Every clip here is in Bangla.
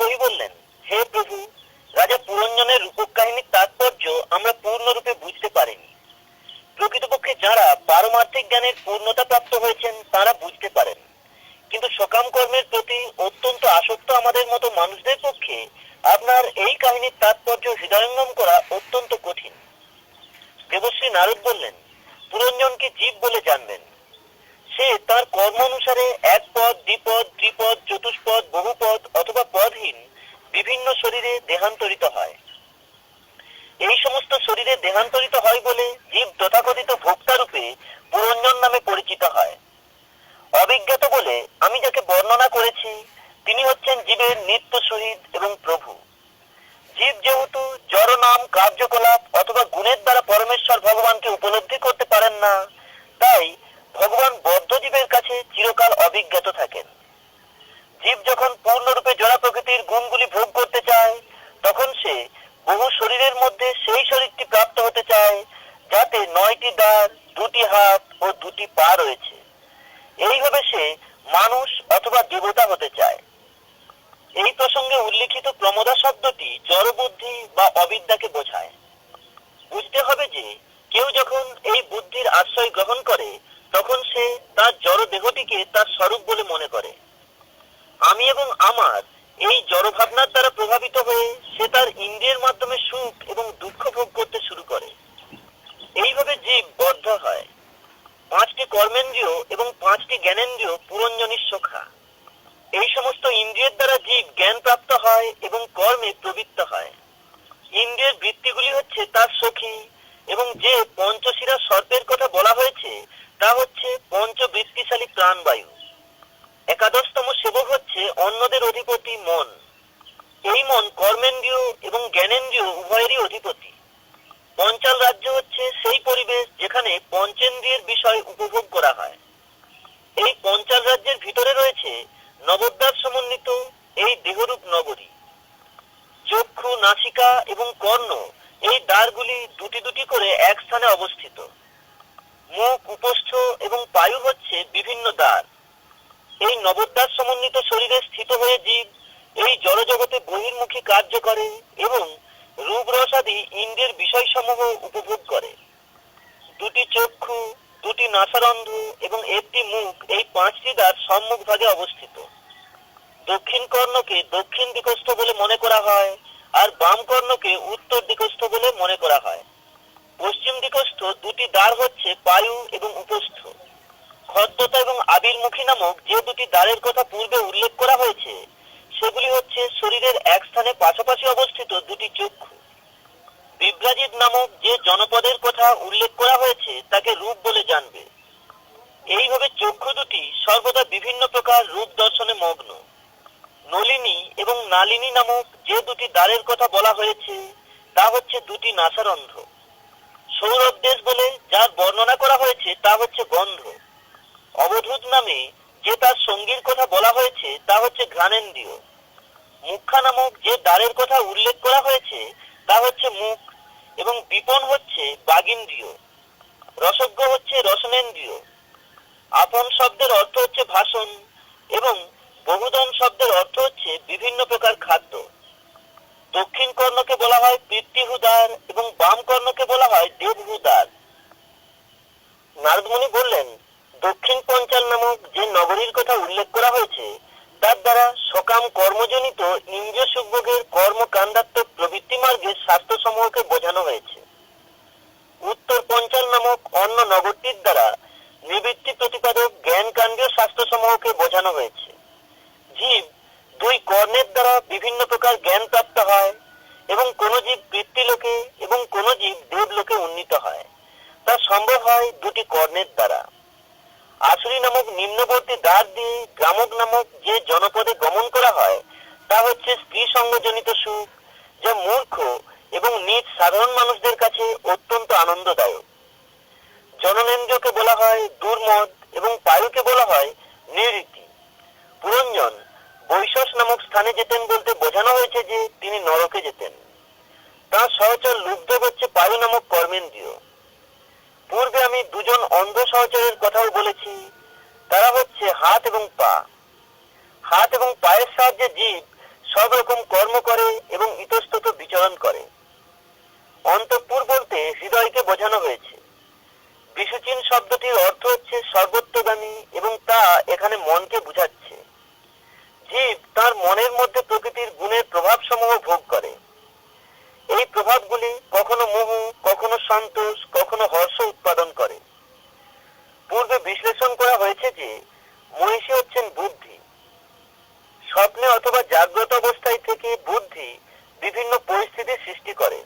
বহি বললেন, হে প্রভু, রাজা পুরঞ্জনের রূপক কাহিনীর তাৎপর্য আমরা পূর্ণরূপে বুঝতে পারিনি। প্রকৃতপক্ষে যারা পারমার্থিক জ্ঞানের পূর্ণতা প্রাপ্ত হয়েছেন, তারা বুঝতে পারেন। কিন্তু সকাম কর্মের প্রতি অত্যন্ত আসক্ত আমাদের মতো মানুষদের পক্ষে আপনার এই কাহিনীর তাৎপর্য হৃদয়ঙ্গম করা অত্যন্ত কঠিন। দেবশ্রী নারদ বললেন, পুরঞ্জনকে জীব বলে জানবেন। সে তার কর্ম অনুসারে এক পদ, দ্বিপদ, ত্রিপদ, চতুষ্পদ, বহুপদ অথবা পদহীন বিভিন্ন শরীরে দেহান্তরিত হয়। এই সমস্ত শরীরে দেহান্তরিত হয় বলে জীব তথাকথিত ভোক্তারূপে পুরঞ্জন নামে পরিচিত হয়। অভিজ্ঞত বলে আমি যাকে বর্ণনা করেছি, তিনি হচ্ছেন জীবের নিত্য শহীদ এবং প্রভু। জীব যেহেতু জড় নাম কার্যকলাপ অথবা গুণের দ্বারা পরমেশ্বর ভগবানকে উপলব্ধি করতে পারেন না তাই ভগবান বদ্ধ জীবের কাছে চিরকাল অভিজ্ঞত থাকেন। জীব যখন পূর্ণরূপে জড়া প্রকৃতির গুণগুলি ভোগ করতে চায়, তখন সে বহু শরীরের মধ্যে সেই শরীরটি প্রাপ্ত হতে চায়, যাতে নয়টি দাঁত দুটি হাত ও দুটি পা রয়েছে। এইভাবে সে মানুষ অথবা দেবতা হতে চায়। এই প্রসঙ্গে উল্লিখিত প্রমোদা শব্দটি জড়বুদ্ধি বা অবিদ্যাকে বোঝায়। বুঝতে হবে যে কেউ যখন এই বুদ্ধির আশ্রয় গ্রহণ করে তখন সে তার জড় দেহটিকে তার স্বরূপ বলে মনে করে। আমি এবং আমার এই জড় ভাবনার দ্বারা প্রভাবিত হয়ে সে তার ইন্দ্রিয়ের মাধ্যমে সুখ এবং দুঃখ ভোগ করতে শুরু করে। এইভাবে জীব বদ্ধ হয়। পাঁচটি কর্মেন্দ্রিয় এবং পাঁচটি জ্ঞানেন্দ্রিয় পুরঞ্জনীর সখা। এই সমস্ত ইন্দ্রিয়ের দ্বারা জীব জ্ঞান প্রাপ্ত হয় এবং কর্মে প্রবৃত্ত হয়। ইন্দ্রিয়ের বৃত্তিগুলি হচ্ছে তার সখী এবং যে পঞ্চশিরা সর্পের কথা বলা হয়েছে তা হচ্ছে পঞ্চবৃত্তিশালী প্রাণবায়ু। একাদশতম সেবক হচ্ছে অন্যদের অধিপতি মন। এই মন কর্মেন্দ্রিয় এবং জ্ঞানেন্দ্রিয় উভয়েরই অধিপতি। পঞ্চাল রাজ্য হচ্ছে সেই পরিবেশ যেখানে পঞ্চেন্দ্রিয়ের বিষয় উপভোগ করা হয়। এই পঞ্চাল রাজ্যের ভিতরে রয়েছে নবদ্বার সমন্বিত এই দেহরূপ নগরী। চক্ষু, নাসিকা এবং কর্ণ এই দ্বারগুলি দুটি দুটি করে এক স্থানে অবস্থিত। মুখ, উপস্থ এবং পায়ু হচ্ছে বিভিন্ন দ্বার। এই নবদ্বার সমন্বিত শরীরে স্থিত হয়ে জীব এই জড়জগতে বহির্মুখী কার্য করে এবং রূপ রসাদি ইন্দ্রের বিষয়সমূহ উপভোগ করে। দুটি চক্ষু, দুটি নাসারন্ধ এবং একটি মুখ এই পাঁচটি দ্বার সম্মুখ ভাগে অবস্থিত। দক্ষিণ কর্ণকে দক্ষিণ দিকস্থ বলে মনে করা হয় আর বাম কর্ণকে উত্তর দিকস্থ বলে মনে করা হয়। পশ্চিম দিকস্থ দুটি দ্বার হচ্ছে পায়ু এবং উপস্থ। খদ্দতা এবং আবির্মুখী নামক যে দুটি দ্বারের কথা পূর্বে উল্লেখ করা হয়েছে, সেগুলি হচ্ছে শরীরের এক স্থানে পাশাপাশি অবস্থিত দুটি চক্ষু। বিভ্রাজিত নামক যে জনপদের কথা উল্লেখ করা হয়েছে, তাকে রূপ বলে জানবে। এইভাবে চক্ষু দুটি সর্বদা বিভিন্ন প্রকার রূপ দর্শনে মগ্ন। নলিনী এবং নালিনী নামক যে দুটি দ্বারের কথা বলা হয়েছে, তা হচ্ছে দুটি নাসারন্ধ্র সৌরভ দেশ বলে যার বর্ণনা করা হয়েছে তা হচ্ছে গন্ধ। অবধূত নামে যে তার সঙ্গীর কথা বলা হয়েছে তা হচ্ছে ঘ্রাণেন্দ্রিয়। মুখা নামক যে দ্বারের কথা উল্লেখ করা হয়েছে তা হচ্ছে মুখ এবং বিপন হচ্ছে বাগিন্দ্রিয়। রসজ্ঞ হচ্ছে রসনেন্দ্রিয়। আপন শব্দের অর্থ হচ্ছে ভাষণ এবং বহুদন শব্দের অর্থ হচ্ছে বিভিন্ন প্রকার খাদ্য। দক্ষিণ কর্ণকে বলা হয় পিতৃহুদার এবং বাম কর্ণকে বলা হয় দেবহুদার। নারদমণি বললেন, দক্ষিণ পঞ্চাল নামক যে নগরীর কথা উল্লেখ করা হয়েছে, তার দ্বারা সকাম কর্মজনিত ইন্দ্রিয় সুভোগের কর্মকাণ্ডাত্মক প্রবৃত্তি মার্গের স্বাস্থ্য সমূহকে বোঝানো হয়েছে। উত্তর পঞ্চাল নামক অন্য নগরটির দ্বারা নিবৃত্তি প্রতিপাদক জ্ঞান কাণ্ডীয় স্বাস্থ্য সমূহকে বোঝানো হয়েছে। জীব দুই কর্ণের দ্বারা বিভিন্ন প্রকার জ্ঞান প্রাপ্ত হয় এবং কোন জীব বৃত্তিলোকে এবং কোন জীব দেবলোকে উন্নীত হয়। তা সম্ভব হয় দুটি কর্ণের দ্বারা। আসুরি নামক নিম্নবর্তী দ্বার দিয়ে গ্রামক নামক যে জনপদে গমন করা হয়, তা হচ্ছে স্ত্রী সঙ্গজনিত সুখ, যা মূর্খ এবং নিজ সাধারণ মানুষদের কাছে অত্যন্ত আনন্দদায়ক। জননেন্দ্রকে বলা হয় দুর্মদ এবং পায়ুকে বলা হয় নিরীতি। পুরঞ্জন বৈশস নামক স্থানে যেতেন বলতে বোঝানো হয়েছে যে তিনি নরকে যেতেন। তাঁর সহচর লুব্ধ হচ্ছে পায়ু নামক কর্মেন্দ্রীয়। পূর্বে আমি দুজন অন্ধ সহচরের কথাও বলেছি। তারা হচ্ছে হাত এবং পা। হাত এবং পায়ের সাহায্যে জীব সব রকম কর্ম করে এবং ইতস্তত বিচরণ করে। অন্তঃপুর বলতে হৃদয়কে বোঝানো হয়েছে। বিশুচিন শব্দটির অর্থ হচ্ছে সর্বত্রগামী এবং তা এখানে মনকে বুঝাচ্ছে। জীব তার মনের মধ্যে প্রকৃতির গুণের প্রভাব সমূহ ভোগ করে। এই প্রভাবগুলি কখনো মোহ, কখনো সন্তোষ, কখনো হর্ষ উৎপাদন করে। পূর্বে বিশ্লেষণ করা হয়েছে যে মহিষী হচ্ছেন বুদ্ধি। স্বপ্নে অথবা জাগ্রত অবস্থায় থেকে বুদ্ধি বিভিন্ন পরিস্থিতির সৃষ্টি করে।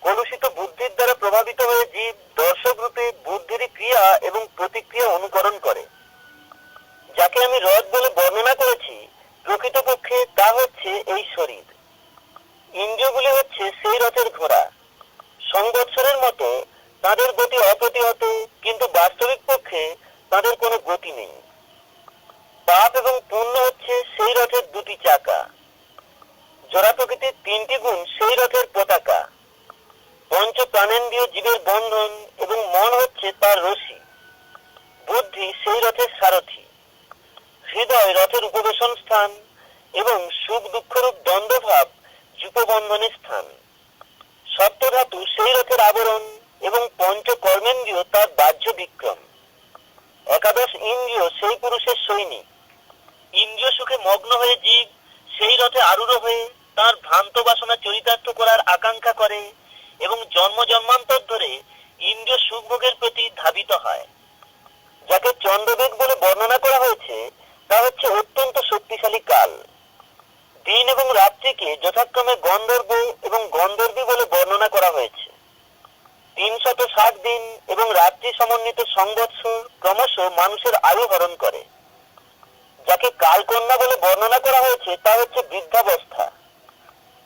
কলুষিত বুদ্ধির দ্বারা প্রভাবিত হয়ে জীব দর্শক রূপে বুদ্ধির ক্রিয়া এবং প্রতিক্রিয়া অনুকরণ করে। যাকে আমি রথ বলে বর্ণনা করেছি, প্রকৃতপক্ষে তা হচ্ছে এই শরীর। ইন্দ্রিয়গুলি হচ্ছে সেই রথের ঘোড়া। সংবৎসরের মতো, তাদের গতি অপ্রতিহত, কিন্তু বাস্তবিক পক্ষে তাদের কোনো গতি নেই। পাপ এবং পুণ্য হচ্ছে সেই রথের দুটি চাকা। জোড়া প্রকৃতির তিনটি গুণ সেই রথের পতাকা। পঞ্চ প্রাণেন্দ্রীয় জীবের বন্ধন এবং মন হচ্ছে তার রশি বুদ্ধি সেই রথের সারথি। হৃদয় রথের উপবেশন স্থান এবং সুখ দুঃখরূপ দ্বন্দ্বভাব যুপবন্ধনের স্থান। সপ্তধাতু সেই রথের আবরণ এবং পঞ্চ কর্মেন্দ্রিয় তার বাহ্য বিক্রম। একাদশ ইন্দ্রিয় সেই পুরুষের সৈনিক। ইন্দ্রিয় সুখে মগ্ন হয়ে জীব সেই রথে আরূঢ় হয়ে তার ভ্রান্ত বাসনা চরিতার্থ করার আকাঙ্ক্ষা করে এবং জন্ম জন্মান্তর ধরে ইন্দ্রিয় সুখভোগের প্রতি ধাবিত হয়, যাকে চন্দ্রবেগ বলে বর্ণনা তা হচ্ছে অত্যন্ত শক্তিশালী কাল। দিন এবং রাত্রিকে যথাক্রমে গন্ধর্ব এবং গন্ধর্বী বলে বর্ণনা করা হয়েছে। তিনশত ষাট দিন এবং রাত্রি সমন্বিত সংবৎসর ক্রমশ মানুষের আয়ু হরণ করে। যাকে কালকন্যা বলে বর্ণনা করা হয়েছে, তা হচ্ছে বৃদ্ধাবস্থা।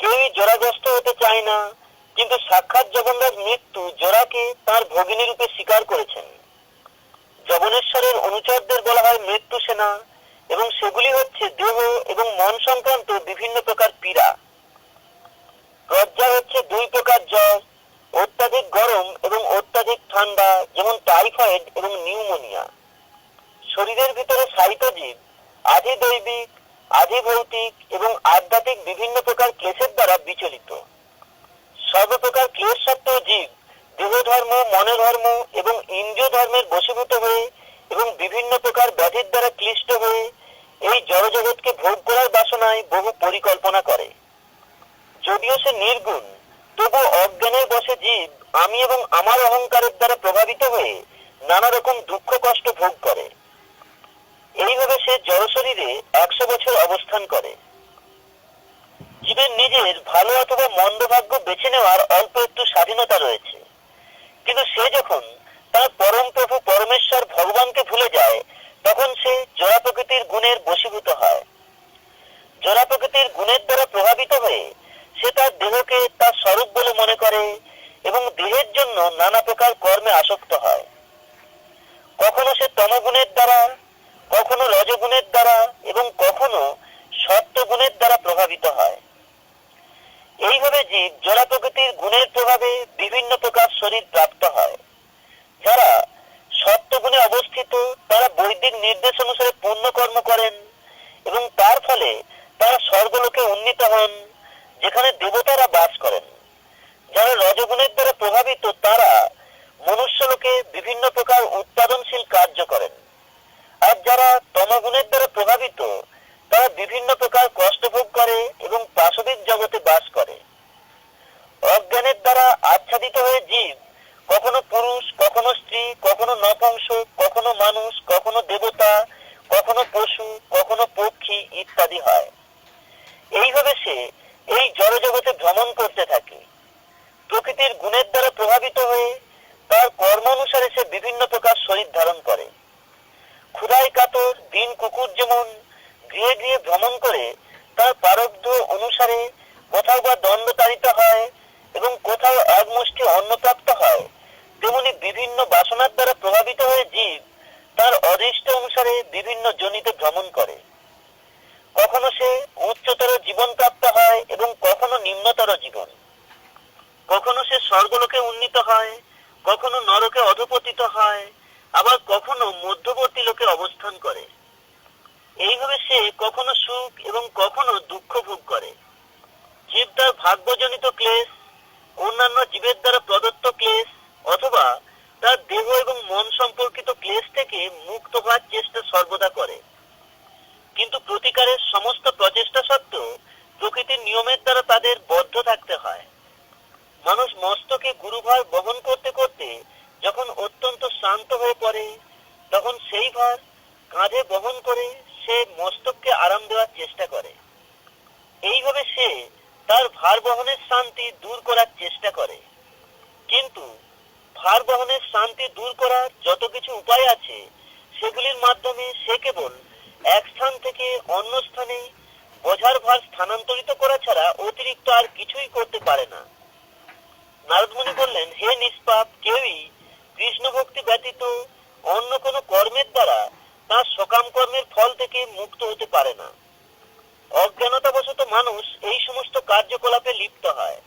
কেউই জরাগ্রস্ত হতে চায় না, কিন্তু সাক্ষাৎ জগন্নাথ মৃত্যু জোড়াকে তার ভগিনী রূপে স্বীকার করেছেন। জবনেশ্বরের অনুচরদের বলা হয় মৃত্যু সেনা এবং সেগুলি হচ্ছে দেহ এবং মন সংক্রান্ত বিভিন্ন প্রকার পীড়া। প্রজ্ঞা হচ্ছে দুই প্রকার জ্বর, অত্যাধিক গরম এবং অত্যাধিক ঠান্ডা, যেমন টাইফয়েড এবং নিউমোনিয়া। শরীরের ভিতরে সাহিত্য জীব আধি দৈবিক আধি ভৌতিক এবং আধ্যাত্মিক বিভিন্ন প্রকার ক্লেশের দ্বারা বিচলিত। সর্বপ্রকার ক্লেশ সত্ত্বেও জীব দেহ ধর্ম মনে ধর্ম এবং ইন্দ্রিয় ধর্মের বশীভূত হয়ে এবং বিভিন্ন প্রকার ব্যাধির দ্বারা ক্লিষ্ট হয়ে এই জড়জগৎকে ভোগ করার বাসনায় বহু পরিকল্পনা করে। যদিও সে নির্গুণ তবু অজ্ঞানের বসে জীব আমি এবং আমার অহংকারের দ্বারা প্রভাবিত হয়ে নানা রকম দুঃখ কষ্ট ভোগ করে। এইভাবে সে জড় শরীরে একশো বছর অবস্থান করে। জীবের নিজের ভালো অথবা মন্দ ভাগ্য বেছে নেওয়ার অল্প একটু স্বাধীনতা রয়েছে। কিন্তু সে যখন তার পরম প্রভু পরমেশ্বর ভগবানকে ভুলে যায় তখন সে জড়া প্রকৃতির গুণের বশীভূত হয়। জড়া প্রকৃতির গুণের দ্বারা প্রভাবিত হয়ে সে তার দেহকে তার স্বরূপ বলে মনে করে এবং দেহের জন্য নানা প্রকার কর্মে আসক্ত হয়। কখনো সে তমগুণের দ্বারা, কখনো রজগুণের দ্বারা এবং কখনো সত্যগুণের দ্বারা প্রভাবিত হয়। এইভাবে জীব জড়া প্রকৃতির গুণের প্রভাবে বিভিন্ন প্রকার শরীর প্রাপ্ত হয়। যারা সত্যগুণে অবস্থিত, তারা বৈদিক নির্দেশ অনুসারে পুণ্য কর্ম করেন এবং তার ফলে তারা স্বর্গলোকে উন্নীত হন, যেখানে দেবতারা বাস করেন। যারা রজগুণের দ্বারা প্রভাবিত, তারা মনুষ্যলোকে বিভিন্ন প্রকার উৎপাদনশীল কার্য করেন। আর যারা তমগুণের দ্বারা প্রভাবিত, তারা বিভিন্ন প্রকার কষ্ট ভোগ করে এবং পাশবিক জগতে বাস করে। অজ্ঞানের দ্বারা আচ্ছাদিত হয়ে জীব কখনো পুরুষ কখনো স্ত্রী, কখনো নপুংস, কখনো মানুষ, কখনো দেবতা, কখনো পশু, কখনো পক্ষী ইত্যাদি হয়। এইভাবে সে এই জড়জগতে ভ্রমণ করতে থাকে। প্রকৃতির গুণের দ্বারা প্রভাবিত হয়ে তার কর্ম অনুসারে সে বিভিন্ন প্রকার শরীর ধারণ করে। ক্ষুধায় কাতর, দিন কুকুর যেমন গৃহে গৃহে ভ্রমণ করে, তার প্রারব্ধ অনুসারে কোথাও বা দণ্ড তাড়িত হয় এবং কোথাও এক মুষ্টি অন্ন হয়। তেমনি বিভিন্ন বাসনার দ্বারা প্রভাবিত হয়ে জীব তার অদৃষ্ট অনুসারে বিভিন্ন জনিতে ভ্রমণ করে। কখনো সে উচ্চতর জীবন প্রাপ্ত হয় এবং কখনো নিম্নতর জীবন। কখনো সে স্বর্গলোকে উন্নীত হয়, কখনো নরকে অধপতিত হয়, আবার কখনো মধ্যবর্তী লোকে অবস্থান করে। এইভাবে সে সে কখনো সুখ এবং কখনো দুঃখ ভোগ করে। জীব তার ভাগ্যজনিত ক্লেশ, অন্যান্য জীবের দ্বারা প্রদত্ত ক্লেশ অথবা তার দেহ এবং মন সম্পর্কিত ক্লেশ থেকে মুক্ত হওয়ার চেষ্টা সর্বদা করে। কিন্তু প্রতিকারের সমস্ত প্রচেষ্টা সত্ত্বেও প্রকৃতির নিয়মের দ্বারা তাদের বদ্ধ থাকতে হয়। মানুষ মস্তকে গুরুভার বহন করতে করতে যখন অত্যন্ত শান্ত হয়ে পড়ে, তখন সেই ভার কাঁধে বহন করে সে মস্তককে আরাম দেওয়ার চেষ্টা করে। এইভাবে সে তার ভার বহনের শান্তি দূর করার চেষ্টা করে। কিন্তু ভার বহনের শান্তি দূর করার যত কিছু উপায় আছে, সেগুলির মাধ্যমে সে কেবল এক স্থান থেকে অন্য স্থানে বোঝার ভার স্থানান্তরিত করা ছাড়া অতিরিক্ত আর কিছুই করতে পারে না। নারদমণি বললেন, হে নিষ্পাপ, কেউই কৃষ্ণ ভক্তি ব্যতীত অন্য কোনো কর্মের দ্বারা তার সকাম কর্মের ফল থেকে মুক্ত হতে পারে না। অজ্ঞানতাবশত মানুষ এই সমস্ত কার্যকলাপে লিপ্ত হয়।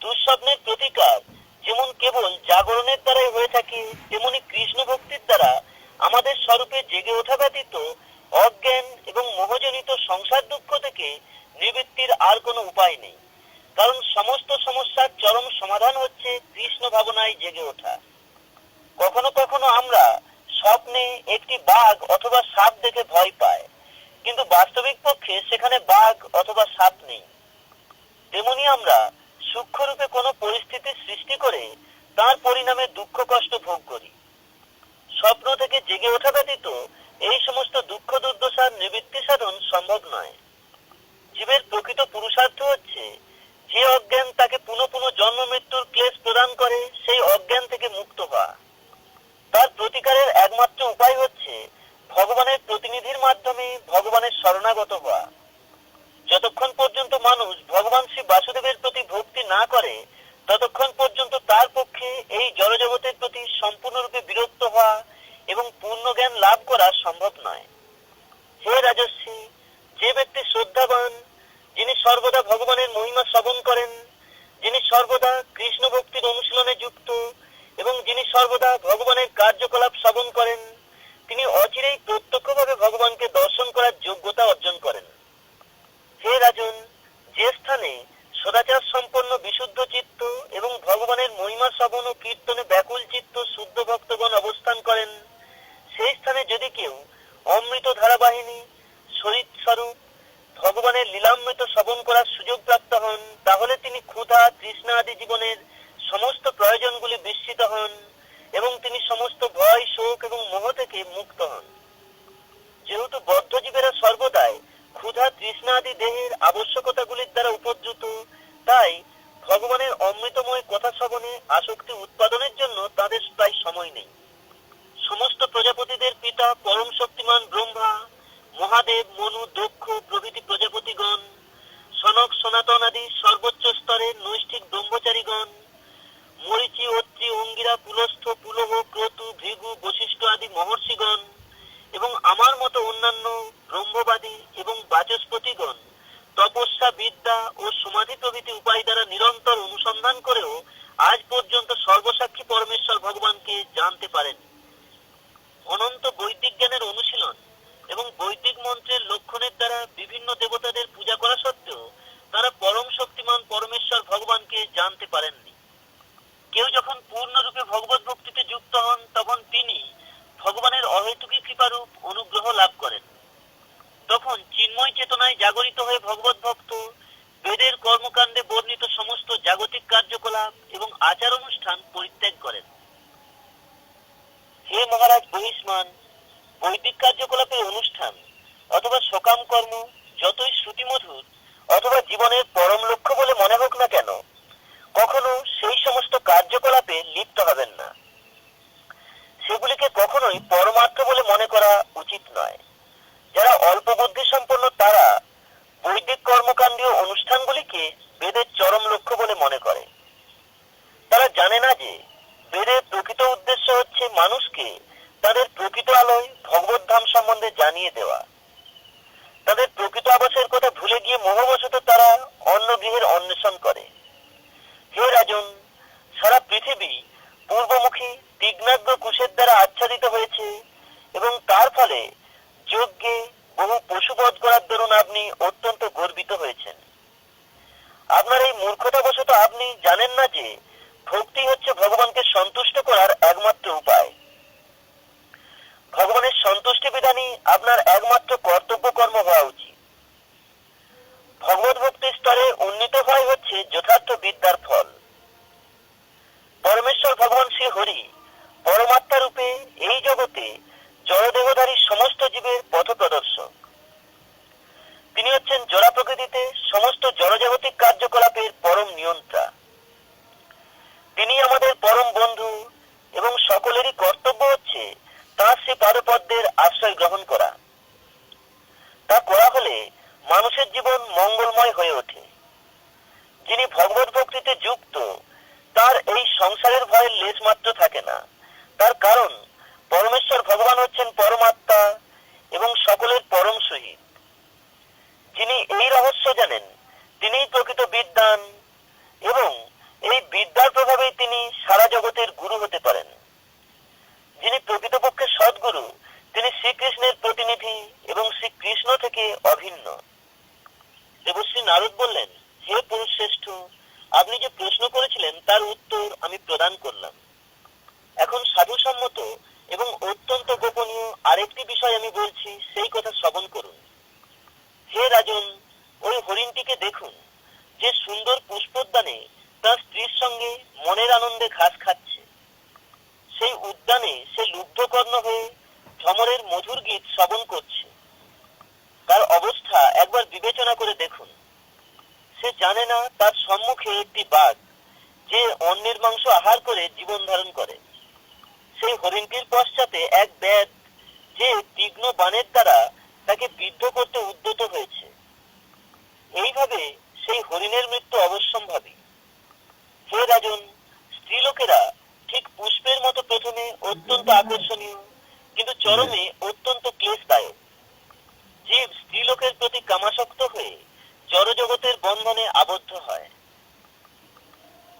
দুঃস্বপ্নের প্রতিকার যেমন কেবল জাগরণের দ্বারাই হয়ে থাকে, তেমনি কৃষ্ণ ভক্তির দ্বারা আমাদের স্বরূপে জেগে ওঠা ব্যতীত অজ্ঞান এবং মোহজনিত সংসার দুঃখ থেকে নিবৃত্তির আর কোনো উপায় নেই। কারণ সমস্ত সমস্যার চরম সমাধান হচ্ছে কৃষ্ণ ভাবনায় জেগে ওঠা। কখনো কখনো আমরা স্বপ্নে একটি বাঘ অথবা সাপ দেখে ভয় পায় কিন্তু বাস্তবিক পক্ষে সেখানে বাঘ অথবা সাপ নেই। তেমনি আমরা সূক্ষ্মরূপে কোনো পরিস্থিতির সৃষ্টি করে তার পরিণামে দুঃখ কষ্ট ভোগ করি। স্বপ্ন থেকে জেগে ওঠা ব্যতীত এই সমস্ত দুঃখ দুর্দশার নিবৃত্তি সাধন সম্ভব নয় জীবের প্রকৃত পুরুষার্থ হচ্ছে যে অজ্ঞান তাকে পুনঃ পুনঃ জন্ম মৃত্যুর ক্লেশ প্রদান করে সেই অজ্ঞান থেকে মুক্ত হওয়া তার প্রতিকারের একমাত্র উপায় হচ্ছে ভগবানের প্রতিনিধির মাধ্যমে ভগবানের শরণাগত হওয়া যতক্ষণ পর্যন্ত মানুষ ভগবান শ্রী বাসুদেবের প্রতি ভক্তি না করে ততক্ষণ পর্যন্ত তার পক্ষে এই জড়জগতের প্রতি সম্পূর্ণরূপে বিরক্ত হওয়া এবং পূর্ণ জ্ঞান লাভ করা সম্ভব নয় হে রাজস্বী যে ব্যক্তি শ্রদ্ধাবান যিনি সর্বদা ভগবানের মহিমা শ্রবণ করেন যিনি সর্বদা কৃষ্ণ ভক্তির অনুশীলনে যুক্ত এবং যিনি সর্বদা ভগবানের কার্যকলাপ শ্রবণ করেন তিনি অচিরেই প্রত্যক্ষভাবে ভগবানকে দর্শন করার যোগ্যতা অর্জন করেন হে রাজন যে স্থানে সদাচার সম্পন্ন বিশুদ্ধ চিত্ত এবং ভগবানের মহিমা শ্রবণ ও কীর্তনে ব্যাকুল চিত্ত শুদ্ধ ভক্তগণ অবস্থান করেন সেই স্থানে যদি কেউ অমৃত ধারাবাহিনী শরীর স্বরূপ ভগবানের লীলামৃত শ্রবণ করার সুযোগ প্রাপ্ত হন তাহলে তিনি ক্ষুধা তৃষ্ণা আদি জীবনের সমস্ত প্রয়োজনগুলি বিস্মিত হন এবং তিনি সমস্ত ভয় শোক এবং মোহ থেকে মুক্ত হন যেহেতু বদ্ধজীবেরা সর্বদাই ক্ষুধা তৃষ্ণা আদি দেহের আবশ্যকতাগুলির দ্বারা উপদ্রুত তাই ভগবানের অমৃতময় কথা শ্রবণে আসক্তি উৎপাদনের জন্য তাদের প্রায় সময় নেই সমস্ত প্রজাপতিদের পিতা পরম শক্তিমান ব্রহ্মা মহাদেব মনু দক্ষ প্রভৃতি প্রজাপতিগণ সনক সনাতন আদি সর্বোচ্চ স্তরের নৈষ্ঠিক ব্রহ্মচারীগণ মরিচি অত্রি অঙ্গিরা পুলস্থ পুলহ ক্রতু ভৃগু বশিষ্ঠ আদি মহর্ষিগণ এবং আমার মতো অন্যান্য ব্রহ্মবাদী এবং বাচস্পতিগণ বিদ্যা ও সমাধি প্রভৃতি উপায় দ্বারা নিরন্তর অনুসন্ধান করেও আজ পর্যন্ত সর্বসাক্ষী পরমেশ্বর ভগবানকে জানতে পারেনি অনন্ত বৈদিক জ্ঞানের অনুশীলন এবং বৈদিক মন্ত্রের লক্ষণের দ্বারা বিভিন্ন দেবতাদের পূজা করা সত্ত্বেও তারা পরম শক্তিমান পরমেশ্বর ভগবানকে জানতে পারেননি কেউ যখন পূর্ণরূপে ভগবত ভক্তিতে যুক্ত হন তখন তিনি ভগবানের অহেতুকী কৃপারূপ অনুগ্রহ লাভ করেন তখন চিন্ময় চেতনায় জাগরিত হয়ে ভগবত ভক্ত বেদের কর্মকাণ্ডে বর্ণিত সমস্ত জাগতিক কার্যকলাপ এবং আচার অনুষ্ঠান পরিত্যাগ করেন হে মহারাজ বহিষ্মান বৈদিক কার্যকলাপের অনুষ্ঠান অথবা সকাম কর্ম যতই শ্রুতিমধুর অথবা জীবনের পরম লক্ষ্য বলে মনে হোক না কেন কখনো সেই সমস্ত কার্যকলাপে লিপ্ত হবেন না সেগুলিকে কখনোই পরমার্থ বলে মনে করা উচিত নয়। যারা অল্প বুদ্ধি সম্পন্ন, তারা বৈদিক কর্মকাণ্ডীয় অনুষ্ঠানগুলিকে বেদের চরম লক্ষ্য বলে মনে করে। তারা জানে না যে বেদের প্রকৃত উদ্দেশ্য হচ্ছে মানুষকে তাদের প্রকৃত আলোয় ভগবত ধাম সম্বন্ধে জানিয়ে দেওয়া তাদের প্রকৃত আবাসের কথা ভুলে গিয়ে মোহবশত তারা অন্য গৃহের অন্বেষণ করে হে রাজন সারা পৃথিবী পূর্বমুখী তীক্ষ্ণাগ্র কুশের দ্বারা আচ্ছাদিত হয়েছে এবং তার ফলে যজ্ঞে বহু পশু আপনি অত্যন্ত গর্বিত হয়েছেন আপনার এই মূর্খতাবশত আপনি জানেন না যে ভক্তি হচ্ছে ভগবানকে সন্তুষ্ট করার একমাত্র উপায় ভগবানের সন্তুষ্টি বিধানই আপনার একমাত্র কর্তব্য কর্ম হওয়া উচিত ভগবত ভক্তির স্তরে হওয়াই হচ্ছে যথার্থ বিদ্যার ফল। পরমেশ্বর ভগবান শ্রী হরি পরমাত্মা রূপে এই জগতে জড়দেহধারী সমস্ত জীবের পথ প্রদর্শক। তিনি হচ্ছেন জড়া প্রকৃতিতে সমস্ত জড়জাগতিক কার্যকলাপের পরম নিয়ন্ত্রা। তিনি আমাদের পরম বন্ধু এবং সকলেরই কর্তব্য হচ্ছে তাঁর সে পাদপদ্মের আশ্রয় গ্রহণ করা। তা করা হলে মানুষের জীবন মঙ্গলময় হয়ে ওঠে। যিনি ভগবত ভক্তিতে যুক্ত, তার এই সংসারের ভয়ের লেশ মাত্র থাকে না। তার কারণ, পরমেশ্বর ভগবান হচ্ছেন পরমাত্মা এবং সকলের পরম সহিত। যিনি এই রহস্য জানেন, তিনিই প্রকৃত বিদ্বান এবং এই বিদ্যার প্রভাবেই তিনি সারা জগতের গুরু হতে পারেন। যিনি প্রকৃতপক্ষে সদ্গুরু, তিনি শ্রীকৃষ্ণের প্রতিনিধি এবং শ্রীকৃষ্ণ থেকে অভিন্ন। দেবশ্রী নারদ বললেন হে পুরুষ শ্রেষ্ঠ আপনি যে প্রশ্ন করেছিলেন তার উত্তর আমি প্রদান করলাম। এখন সাধুসম্মত এবং অত্যন্ত গোপনীয় আরেকটি বিষয় আমি বলছি, সেই কথা শ্রবণ করুন। হে রাজন, ওই হরিণটিকে দেখুন, যে সুন্দর পুষ্পোদ্যানে তার স্ত্রীর সঙ্গে মনের আনন্দে ঘাস খাচ্ছে। সেই উদ্যানে সে লুব্ধকর্ণ হয়ে ভ্রমরের মধুর গীত শ্রবণ করছে। তার অবস্থা একবার বিবেচনা করে দেখুন। সে জানে না তার সম্মুখে একটি বাঘ, যে অন্যের মাংস আহার করে জীবন ধারণ করে। সেই হরিণটির পশ্চাতে এক ব্যাগ যে তীক্ষ্ণ বাণের দ্বারা তাকে বিদ্ধ করতে উদ্যত হয়েছে। এইভাবে সেই হরিণের মৃত্যু অবশ্যম্ভাবী। হে রাজন, স্ত্রীলোকেরা ঠিক পুষ্পের মতো প্রথমে অত্যন্ত আকর্ষণীয়, কিন্তু চরমে অত্যন্ত ক্লেশদায়ক। জীব স্ত্রীলোকের প্রতি কামাসক্ত হয়ে জড়জগতের বন্ধনে আবদ্ধ হয়।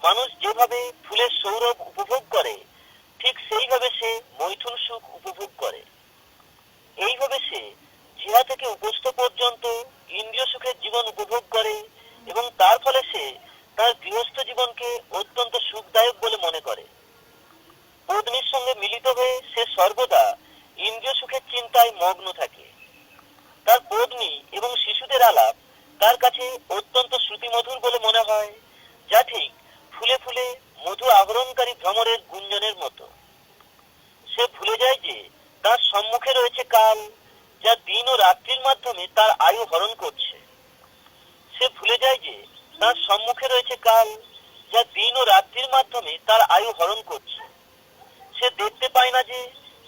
মানুষ যেভাবে ফুলের সৌরভ উপভোগ করে, ঠিক সেইভাবে সে মৈথুন সুখ উপভোগ করে। এইভাবে সে জিহা থেকে উপস্থ পর্যন্ত ইন্দ্রিয় সুখের জীবন উপভোগ করে এবং তার ফলে সে তার গৃহস্থ জীবনকে অত্যন্ত সুখদায়ক বলে মনে করে। পত্নীর সঙ্গে মিলিত হয়ে সে সর্বদা ইন্দ্রিয় সুখের চিন্তায় মগ্ন থাকে। তার পত্নী এবং শিশুদের আলাপ তার কাছে অত্যন্ত শ্রুতিমধুর বলে মনে হয়, যা ঠিক ফুলে ফুলে মধু আহরণকারী ভ্রমরের গুঞ্জনের মতো। সে ভুলে যায় যে তার সম্মুখে রয়েছে কাল, যা দিন ও রাত্রির মাধ্যমে তার আয়ু হরণ করছে। সে ভুলে যায় যে তার সম্মুখে রয়েছে কাল, যা দিন ও রাত্রির মাধ্যমে তার আয়ু হরণ করছে। সে দেখতে পায় না যে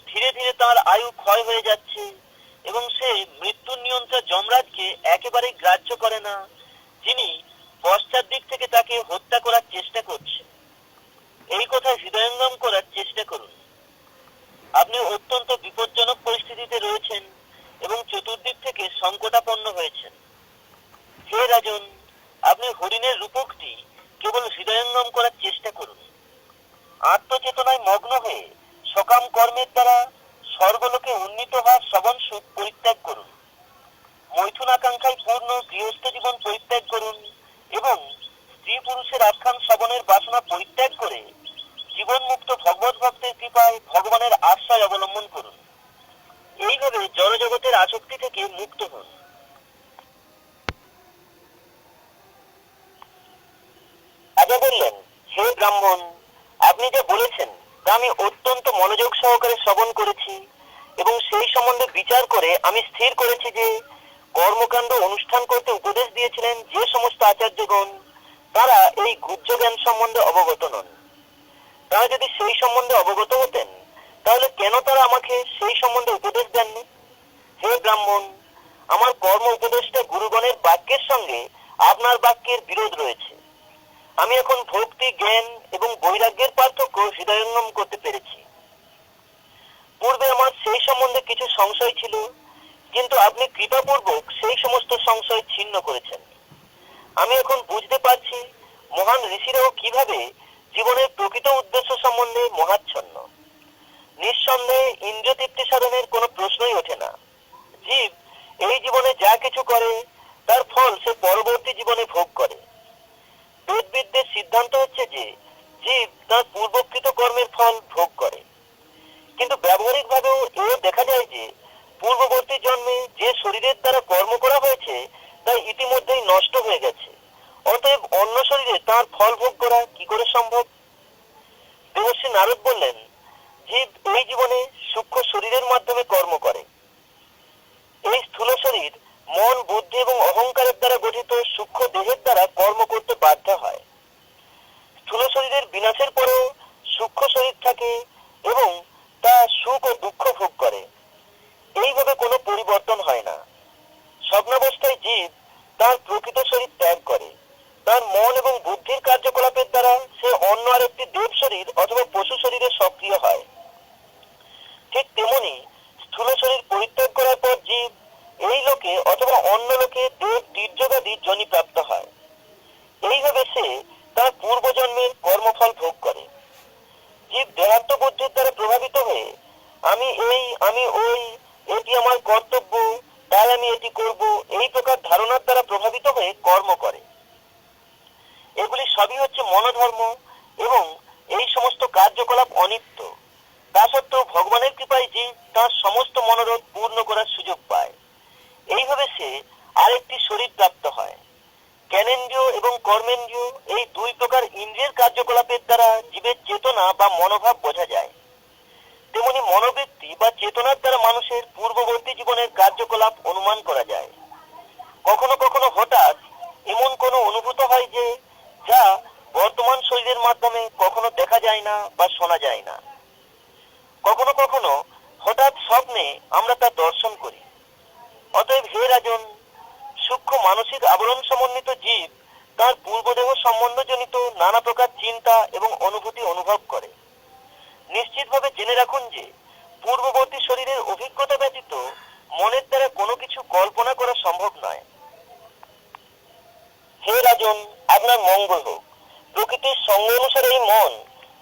ধীরে ধীরে তার আয়ু ক্ষয় হয়ে যাচ্ছে এবং সে মৃত্যুর নিয়ন্ত্রণ যমরাজকে একেবারে গ্রাহ্য করে না, যিনি পশ্চাৎ দিক থেকে তাকে হত্যা করার চেষ্টা করছে। এই কথা হৃদয়ঙ্গম করার চেষ্টা করুন। আপনি অত্যন্ত বিপজ্জনক পরিস্থিতিতে রয়েছেন এবং চতুর্দিক থেকে সংকটাপন্ন হয়েছেন। হে রাজন, আপনি হরিণের রূপকটি কেবল হৃদয়ঙ্গম করার চেষ্টা করুন। আত্মচেতনায় মগ্ন হয়ে সকাম কর্মের দ্বারা স্বর্গলোকে উন্নীত হওয়ার শ্রবণ সুখ পরিত্যাগ করুন। মৈথুন আকাঙ্ক্ষায় পূর্ণ গৃহস্থ জীবন পরিত্যাগ করুন এবং স্ত্রী পুরুষের আখ্যান শ্রবণের বাসনা পরিত্যাগ করে জীবন মুক্ত ভগবত ভক্তের কৃপায় ভগবানের আশ্রয় অবলম্বন করুন। এইভাবে জনজগতের আসক্তি থেকে মুক্ত হন রাজা বললেন হে ব্রাহ্মণ আপনি যে বলেছেন তা আমি অত্যন্ত মনোযোগ সহকারে শ্রবণ করেছি এবং সেই সম্বন্ধে বিচার করে আমি স্থির করেছি যে কর্মকাণ্ড অনুষ্ঠান করতে উপদেশ দিয়েছিলেন যে সমস্ত আচার্যগণ, তারা এই গুহ্য জ্ঞান সম্বন্ধে অবগত নন। তারা যদি সেই সম্বন্ধে অবগত হতেন, তাহলে কেন তারা আমাকে সেই সম্বন্ধে উপদেশ দেননি? হে ব্রাহ্মণ, আমার কর্ম উপদেশটা গুরুগণের বাক্যের সঙ্গে আপনার বাক্যের বিরোধ রয়েছে। আমি এখন ভক্তি, জ্ঞান এবং বৈরাগ্যের পার্থক্য হৃদয়ঙ্গম করতে পেরেছি। পূর্বে আমার সেই সম্বন্ধে কিছু সংশয় ছিল, কিন্তু আপনি কৃপাপূর্বক সেই সমস্ত সংশয় ছিন্ন করেছেন। আমি এখন বুঝতে পারছি মহান ঋষিরাও কীভাবে জীবনের প্রকৃত উদ্দেশ্য সম্বন্ধে মহাচ্ছন্ন। নিঃসন্দেহে ইন্দ্রিয় তৃপ্তি সাধনের কোনো প্রশ্নই ওঠে না। জীব এই জীবনে যা কিছু করে, তার ফল সে পরবর্তী জীবনে ভোগ করে। বেদবিদদের সিদ্ধান্ত হচ্ছে যে, জীব তার পূর্বকৃত কর্মের ফল ভোগ করে। কিন্তু ব্যবহারিক ভাবেও দেখা যায় যে, পূর্ববর্তী জন্মে যে শরীরের দ্বারা কর্ম করা হয়েছে, তা ইতিমধ্যেই নষ্ট হয়ে গেছে। অতএব অন্য শরীরে তার ফল ভোগ করা কি করে সম্ভব? দেবশ্রী নারদ বললেন, জীব এই জীবনে সূক্ষ্ম শরীরের মাধ্যমে কর্ম করে। এই স্থূল শরীর মন, বুদ্ধি এবং অহংকারের দ্বারা গঠিত সূক্ষ্ম দেহের দ্বারা কর্ম করতে বাধ্য হয়। স্থূল শরীরের বিনাশের পরেও সূক্ষ্ম শরীর থাকে এবং তা সুখ ও দুঃখ ভোগ করে। এইভাবে কোনো পরিবর্তন হয় না। স্বপ্নাবস্থায় জীব তার প্রকৃত শরীর ত্যাগ করে। তার মন এবং বুদ্ধির কার্যকলাপের দ্বারা সে অন্য আর একটি দেব শরীর অথবা পশু শরীরে সক্রিয় হয়। ঠিক তেমনি স্থূল শরীর পরিত্যাগ করার পর জীব এই লোকে অথবা অন্য লোকে দেব, তীর্যগাদি, জনি প্রাপ্ত হয়। এইভাবে সে তার পূর্বজন্মের কর্মফল ভোগ করে। জীব দেহাত্ম বুদ্ধির দ্বারা প্রভাবিত হয়ে আমি এই, আমি ওই, এটি আমার কর্তব্য, তাই আমি এটি করব, এই প্রকার ধারণার দ্বারা প্রভাবিত হয়ে কর্ম করে। এগুলি সবই হচ্ছে মনোধর্ম এবং এই সমস্ত কার্যকলাপ অনিত্য। তা সত্ত্বেও ভগবানের কৃপায় জীব তার সমস্ত মনোরোধ পূর্ণ করার সুযোগ পায়। এইভাবে সে আরেকটি শরীর প্রাপ্ত হয়। জ্ঞানেন্দ্রিয় এবং কর্মেন্দ্রীয়, এই দুই প্রকার ইন্দ্রিয়ের কার্যকলাপের দ্বারা জীবের চেতনা বা মনোভাব বোঝা যায়। তেমনি মনোবৃত্তি বা চেতনার দ্বারা মানুষের পূর্ববর্তী জীবনের কার্যকলাপ অনুমান করা যায়। কখনো কখনো হঠাৎ এমন কোনো অনুভূত হয় যে, যা বর্তমান শরীরের মাধ্যমে কখনো দেখা যায় না বা শোনা যায় না। কখনো কখনো হঠাৎ স্বপ্নে আমরা তা দর্শন করি। অতএব হে রাজন সূক্ষ্ম মানসিক আবরণ সমন্বিত জীব তার পূর্বদেহ সম্বন্ধজনিত নানা প্রকার চিন্তা এবং অনুভূতি অনুভব করে। নিশ্চিতভাবে জেনে রাখুন যে, পূর্ববর্তী শরীরের অভিজ্ঞতা ব্যতীত মনের দ্বারা কোনো কিছু কল্পনা করা সম্ভব নয়। হে রাজন, আপনার মঙ্গল হোক। প্রকৃতির সঙ্গ অনুসারে এই মন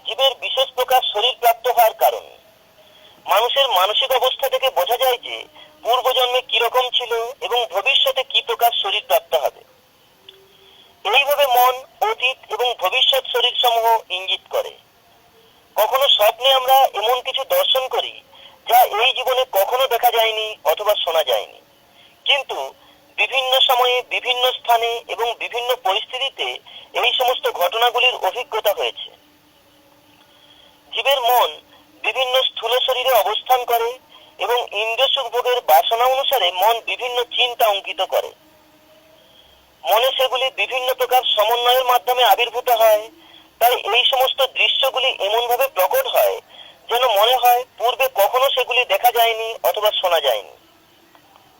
জীবের বিশেষ প্রকার শরীর প্রাপ্ত হওয়ার কারণ। মানুষের মানসিক অবস্থা থেকে বোঝা যায় যে পূর্বজন্মে কীরকম ছিল এবং ভবিষ্যতে কি প্রকার শরীর প্রাপ্ত হবে? এইভাবে মন, অতীত এবং ভবিষ্যৎ শরীর সমূহ ইঙ্গিত করে। কখনো স্বপ্নে আমরা এমন কিছু দর্শন করি যা এই জীবনে কখনো দেখা যায়নি অথবা শোনা যায়নি। কিন্তু বিভিন্ন সময়ে, বিভিন্ন স্থানে এবং বিভিন্ন পরিস্থিতিতে এই সমস্ত ঘটনাগুলির অভিজ্ঞতা হয়েছে। জীবের মন বিভিন্ন স্থূল শরীরে অবস্থান করে এবং ইন্দ্রিয় সুখ ভোগের বাসনা অনুসারে মন বিভিন্ন চিন্তা অঙ্কিত করে। মনে সেগুলি বিভিন্ন প্রকার সমন্বয়ের মাধ্যমে আবির্ভূত হয়। তাই এই সমস্ত দৃশ্যগুলি এমনভাবে প্রকট হয় যেন মনে হয় পূর্বে কখনো সেগুলি দেখা যায়নি অথবা শোনা যায়নি।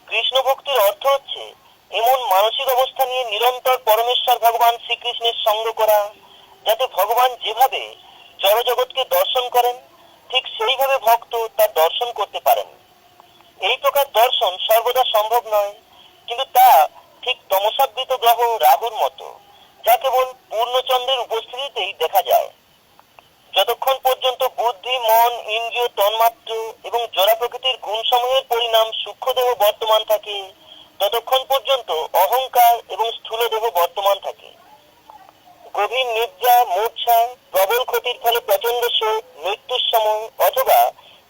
কৃষ্ণ ভক্তির অর্থ হচ্ছে, এমন মানসিক অবস্থা নিয়ে নিরন্তর পরমেশ্বর ভগবান শ্রীকৃষ্ণের সঙ্গ করা, যাতে ভগবান যেভাবে জড়জগৎকে দর্শন করেন ঠিক সেইভাবে ভক্ত তার দর্শন করতে পারেন এই প্রকার দর্শন সর্বদা সম্ভব নয় কিন্তু তা ঠিক তমসাবৃত গ্রহ রাহুর মতো যা কেবল পূর্ণচন্দ্রের উপস্থিতিতেই দেখা যায় যতক্ষণ পর্যন্ত বুদ্ধি মন ইন্দ্রিয় তন্মাত্র এবং জড়া প্রকৃতির গুণসমূহের পরিণাম সূক্ষ্মদেহ বর্তমান থাকে ততক্ষণ পর্যন্ত অহংকার এবং স্থূল দেহ বর্তমান থাকে গভীর নিদ্রা মূর্ছা প্রবল ক্ষতির ফলে প্রচণ্ড শোক মৃত্যুর সময় অথবা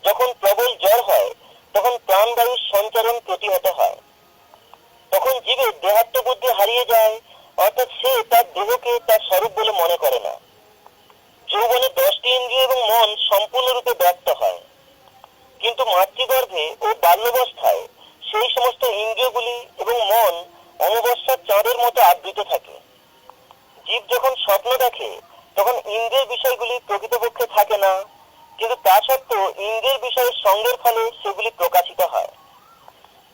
যখন প্রবল জ্বর হয় তখন প্রাণবায়ুর সঞ্চারণ প্রতিহত হয় তখন জীবের দেহাত্ম বুদ্ধি হারিয়ে যায় অর্থাৎ সে তার দেহকে তার স্বরূপ বলে মনে করে না যৌবনে দশটি ইন্দ্রিয় এবং মন সম্পূর্ণরূপে ব্যক্ত হয় কিন্তু মাতৃগর্ভে ও বাল্যবস্থায় সেই সমস্ত ইন্দ্রিয়গুলি এবং মন অমাবস্যার চাঁদের মতো আবৃত থাকে জীব যখন দেখে তখন ইন্দ্রিয়ের বিষয়গুলি প্রকৃতপক্ষে থাকে না। কিন্তু তা সত্ত্বেও ইন্দ্রিয়ের বিষয়ের সঙ্গের ফলে সেগুলি প্রকাশিত হয়।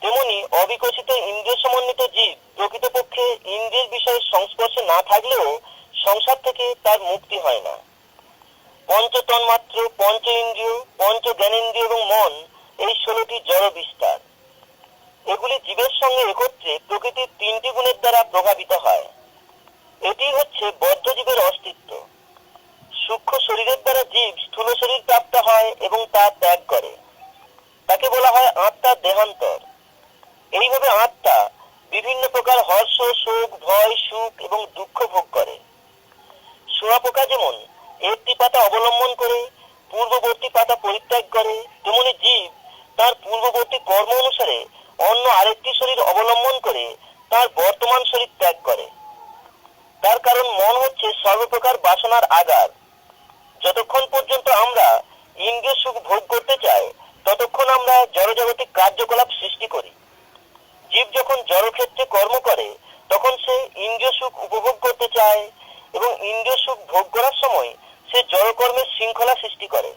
তেমনি অবিকশিত ইন্দ্রিয় সমন্বিত জীব প্রকৃতপক্ষে ইন্দ্রিয়ের বিষয়ের সংস্পর্শে না থাকলেও সংসার থেকে তার মুক্তি হয় না। পঞ্চতন্মাত্র পঞ্চ ইন্দ্রিয়, পঞ্চ জ্ঞানেন্দ্রিয় এবং মন এই ষোলোটি জড় বিস্তার। এগুলি জীবের সঙ্গে একত্রে প্রকৃতির তিনটি গুণের দ্বারা প্রভাবিত হয়। এটি হচ্ছে বদ্ধ জীবের অস্তিত্ব। সূক্ষ্ম শরীরের দ্বারা জীব স্থূল শরীর প্রাপ্ত হয় এবং তা ত্যাগ করে। তাকে বলা হয় আত্মার দেহান্তর। এইভাবে আত্মা বিভিন্ন প্রকার হর্ষ, শোক, ভয়, সুখ এবং দুঃখ ভোগ করে। শুঁয়াপোকা যেমন একটি পাতা অবলম্বন করে, পূর্ববর্তী পাতা পরিত্যাগ করে, তেমনি জীব তার পূর্ববর্তী কর্ম অনুসারে অন্য আরেকটি শরীর অবলম্বন করে তার বর্তমান শরীর ত্যাগ করে। তার কারণ মন হচ্ছে সর্বপ্রকার বাসনার আগার। যতক্ষণ পর্যন্ত আমরা ইন্দ্রিয় সুখ ভোগ করতে চাই, ততক্ষণ আমরা জড়জাগতিক কার্যকলাপ সৃষ্টি করি। জীব যখন জড়ক্ষেত্রে কর্ম করে, তখন সে ইন্দ্রিয় সুখ উপভোগ করতে চায় এবং ইন্দ্রিয় সুখ ভোগ করার সময় সে জড়কর্মের শৃঙ্খলা সৃষ্টি করে।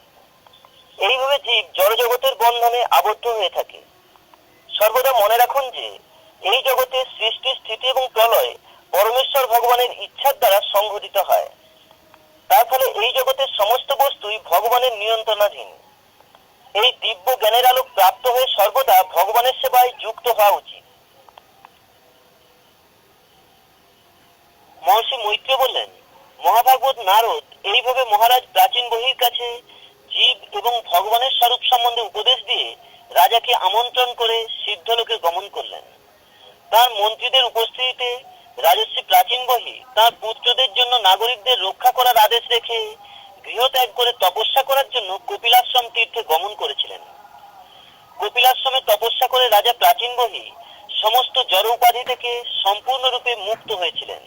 এইভাবে জীব জড়জগতের বন্ধনে আবদ্ধ হয়ে থাকে। সর্বদা মনে রাখুন যে, এই জগতে সৃষ্টি স্থিতি এবং প্রলয় পরমেশ্বর ভগবানের ইচ্ছার দ্বারা সংঘটিত হয়। তার ফলে এই জগতের সমস্ত বস্তুই ভগবানের নিয়ন্ত্রণাধীন। এই দিব্য জ্ঞানের আলোক প্রাপ্ত হয়ে সর্বদা ভগবানের সেবায় যুক্ত হওয়া উচিত। মহর্ষি মৈত্র বললেন, মহাভাগবত নারদ এইভাবে মহারাজ প্রাচীন বহির কাছে জীব এবং ভগবানের স্বরূপ সম্বন্ধে উপদেশ দিয়ে রাজাকে আমন্ত্রণ করে সিদ্ধলোকে গমন করলেন। তার মন্ত্রীদের উপস্থিতিতে রাজশ্রী প্রাচীন বহি তার পুত্রদের জন্য নাগরিকদের রক্ষা করার আদেশ রেখে গৃহত্যাগ করে তপস্যা করার জন্য কপিলাশ্রম তীর্থে গমন করেছিলেন। কপিলাশ্রমে তপস্যা করে রাজা প্রাচীন বহি সমস্ত জড় উপাধি থেকে সম্পূর্ণরূপে মুক্ত হয়েছিলেন।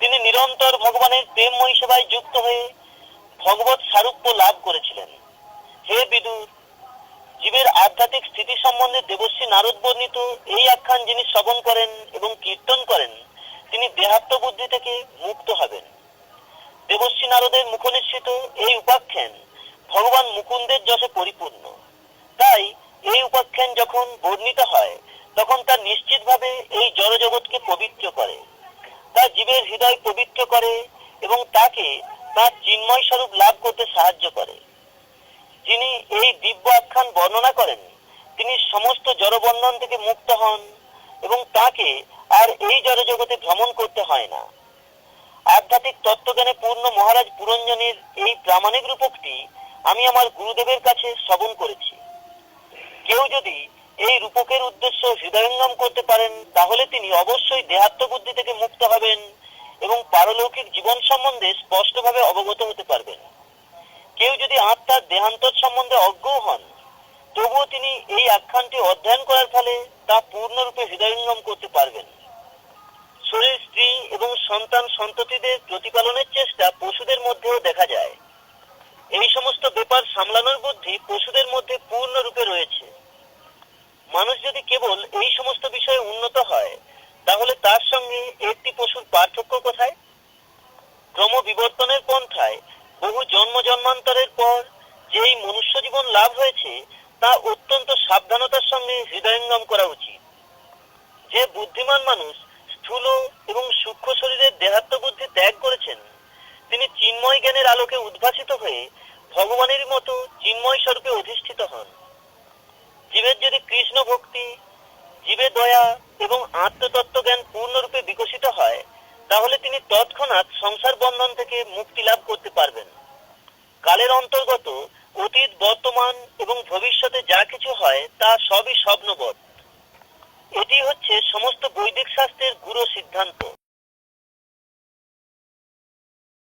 তিনি নিরন্তর ভগবানের প্রেমময়ী সেবায় যুক্ত হয়ে ভগবত সারূপ্য লাভ করেছিলেন। হে বিদুর জীবের আধ্যাত্মিক স্থিতি সম্বন্ধে দেবশ্রী নারদ বর্ণিত এই আখ্যান যিনি শ্রবণ করেন এবং কীর্তন করেন, তিনি দেহাত্ম বুদ্ধি থেকে মুক্ত হবেন। দেবশ্রী নারদের মুখনিশ্চিত এই উপাখ্যান ভগবান মুকুন্দের যশে পরিপূর্ণ। তাই এই উপাখ্যান যখন বর্ণিত হয়, তখন তা নিশ্চিতভাবে এই জড়জগৎকে পবিত্র করে। তা জীবের হৃদয় পবিত্র করে এবং তাকে তার চিন্ময় স্বরূপ লাভ করতে সাহায্য করে। যিনি এই দিব্য আখ্যান বর্ণনা করেন, তিনি সমস্ত জড়বন্ধন থেকে মুক্ত হন এবং তাকে আর এই জড়জগতে ভ্রমণ করতে হয় না। আধ্যাত্মিক তত্ত্বজ্ঞানে পূর্ণ মহারাজ পুরঞ্জনের এই প্রামাণিক রূপকটি আমি আমার গুরুদেবের কাছে শ্রবণ করেছি। কেউ যদি এই রূপকের উদ্দেশ্য হৃদয়ঙ্গম করতে পারেন, তাহলে তিনি অবশ্যই দেহাত্ম বুদ্ধি থেকে মুক্ত হবেন এবং পারলৌকিক জীবন সম্বন্ধে স্পষ্টভাবে অবগত হতে পারবেন। কেউ যদি আত্মার দেহান্তর সম্বন্ধে অজ্ঞ হন, তবুও তিনি এই আখ্যানটি অধ্যয়ন করার ফলে তা পূর্ণরূপে হৃদয়ঙ্গম করতে পারবেন। শরীর, স্ত্রী এবং সন্তান সন্ততিদের প্রতিপালনের চেষ্টা পশুদের মধ্যেও দেখা যায়। এই সমস্ত ব্যাপার সামলানোর বুদ্ধি পশুদের মধ্যে পূর্ণরূপে রয়েছে। মানুষ যদি কেবল এই সমস্ত বিষয়ে উন্নত হয়, তাহলে তার সঙ্গে একটি পশুর পার্থক্য কোথায়? ক্রমবিবর্তনের পন্থায় বহু জন্ম জন্মান্তরের পর যেই মনুষ্য জীবন লাভ হয়েছে, তা অত্যন্ত সাবধানতার সঙ্গে হৃদয়ঙ্গম করা উচিত। যে বুদ্ধিমান মানুষ স্থূল এবং সূক্ষ্ম শরীরের দেহাত্ম বুদ্ধি ত্যাগ করেছেন, তিনি চিন্ময় জ্ঞানের আলোকে উদ্ভাসিত হয়ে ভগবানের মতো চিন্ময় স্বরূপে অধিষ্ঠিত হন। জীবের যদি কৃষ্ণ ভক্তি জীবের দয়া এবং আত্মতত্ত্ব জ্ঞান পূর্ণরূপে বিকশিত হয় তাহলে তিনি তৎক্ষণাৎ সংসার বন্ধন থেকে মুক্তি লাভ করতে পারবেন। কালের অন্তর্গত অতীত, বর্তমান এবং ভবিষ্যতে যা কিছু হয়, তা সবই স্বপ্নবধ এটি হচ্ছে সমস্ত বৈদিক শাস্ত্রের গুরু সিদ্ধান্ত।